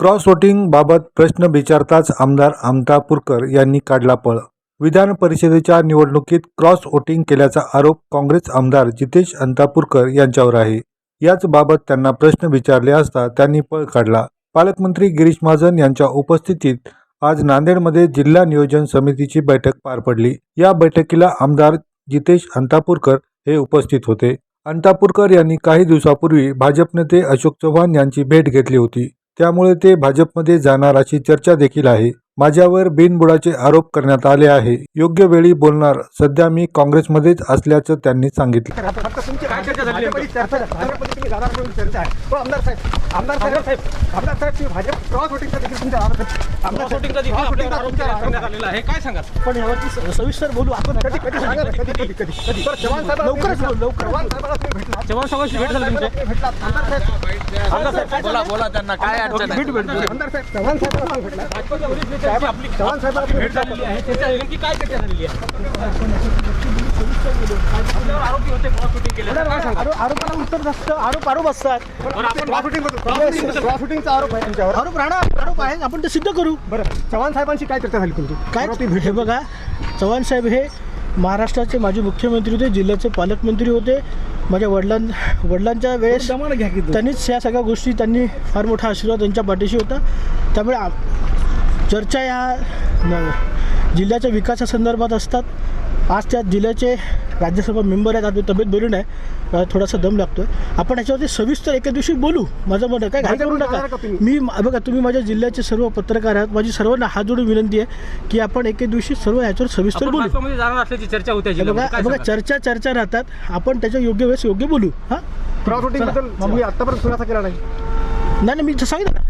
Cross voting बाबत प्रश्न विचारताच आमदार आमतापूरकर यांनी काढला पळ. विधान परिषदेच्या निवडणुकीत क्रॉस वोटिंग केल्याचा आरोप काँग्रेस आमदार जितेश अंतापूरकर यांच्यावर आहे. याच बाबत त्यांना प्रश्न विचारले असता त्यांनी पळ काढला. पालकमंत्री गिरीश महाजन यांच्या उपस्थितीत आज नांदेडमध्ये जिल्हा नियोजन समितीची बैठक पार पडली. या बैठकीला आमदार जितेश अंतापूरकर हे उपस्थित होते. अंतापूरकर यांनी काही दिवसापूर्वी भाजप नेते अशोक चव्हाण यांची भेट घेतली होती. त्यामुळे ते भाजपमध्ये जाणार अशी चर्चा देखील आहे. माझ्यावर बिनबुडाचे आरोप करण्यात आले आहे. योग्य वेळी बोलणार सध्या मी काँग्रेसमध्येच असल्याचं त्यांनी सांगितलं. फक्त तुमची भाजपची चर्चा भाजपमध्ये तुम्ही जाणार म्हणून चर्चा आहे. हो आमदार साहेब. आमदार साहेब आमदार साहेब. तुम्ही भाजप क्रॉस वोटिंगचा देखील तुमच्या आरोप आहे. आमदार साहेब, शूटिंगचा देखील cross आपल्यावर voting चा आरोप तुमच्या आरोप करण्यात आहे. आलेला आहे. काय सांगाल? पण यावरती स- सविस्तर बोलू आपण. कधी कधी सांगा ना, कधी कधी कधी. कधी बरं, चव्हाण साहेब लवकरच बोलू, लवकरच चव्हाण साहेबाला तुम्ही भेटला. चव्हाण साहेबांशी भेट झाली तुमची. आमदार साहेब आमदार साहेब काय बोला बोला त्यांना काय अडचण आहे? भेट भेट आमदार साहेब चव्हाण साहेबाला तुम्ही भेटला. आपली चव्हाण साहेबाला तुम्ही भेट भेटला. झालेली आहे त्याच्या नेमकी काय चर्चा झालेली आहे? आरोपी होते क्रॉस शूटिंग केलं. काय सांगाल आरो- आरोपाला उत्तर नसतं आरोप आरोप असतात बरं आपण क्रॉस क्रॉस आरोप आहे तुमच्यावर. आरोप राहणार आरोप आहे. आपण ते सिद्ध करू. बरं चव्हाण साहेबांशी काय चर्चा झाली तुमची? काय? आरोपी भेट हे बघा चव्हाण साहेब हे महाराष्ट्राचे माजी मुख्यमंत्री होते जिल्ह्याचे पालकमंत्री होते. माझ्या वडिलां वडिलांच्या वेळेस त्यांनीच या सगळ्या गोष्टी त्यांनी फार मोठा आशीर्वाद त्यांच्या पाठीशी होता. त्यामुळे चर्चा या न- जिल्ह्याच्या विकासासंदर्भात असतात. आज त्या जिल्ह्याचे राज्यसभा मेंबर आहेत. आता तब्येत बरी नाही. थोडासा दम लागतोय. आपण ह्याच्यावरती सविस्तर एका दिवशी बोलू. माझं मत आहे काय घाई करू नका? मी बघा तुम्ही माझ्या जिल्ह्याचे सर्व पत्रकार आहात. माझी सर्वांना हात जोडून विनंती आहे की आपण एके दिवशी सर्व ह्याच्यावर सविस्तर बोलू. चर्चा होते बघा? चर्चा चर्चा राहतात. आपण त्याच्या योग्य वेळेस योग्य बोलू. हां? आतापर्यंत खुलासा केला नाही नाही मी सांगितलं ना.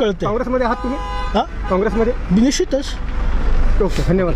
कळतंय. काँग्रेसमध्ये आहात तुम्ही? हां? काँग्रेसमध्ये? निश्चितच. ओके धन्यवाद.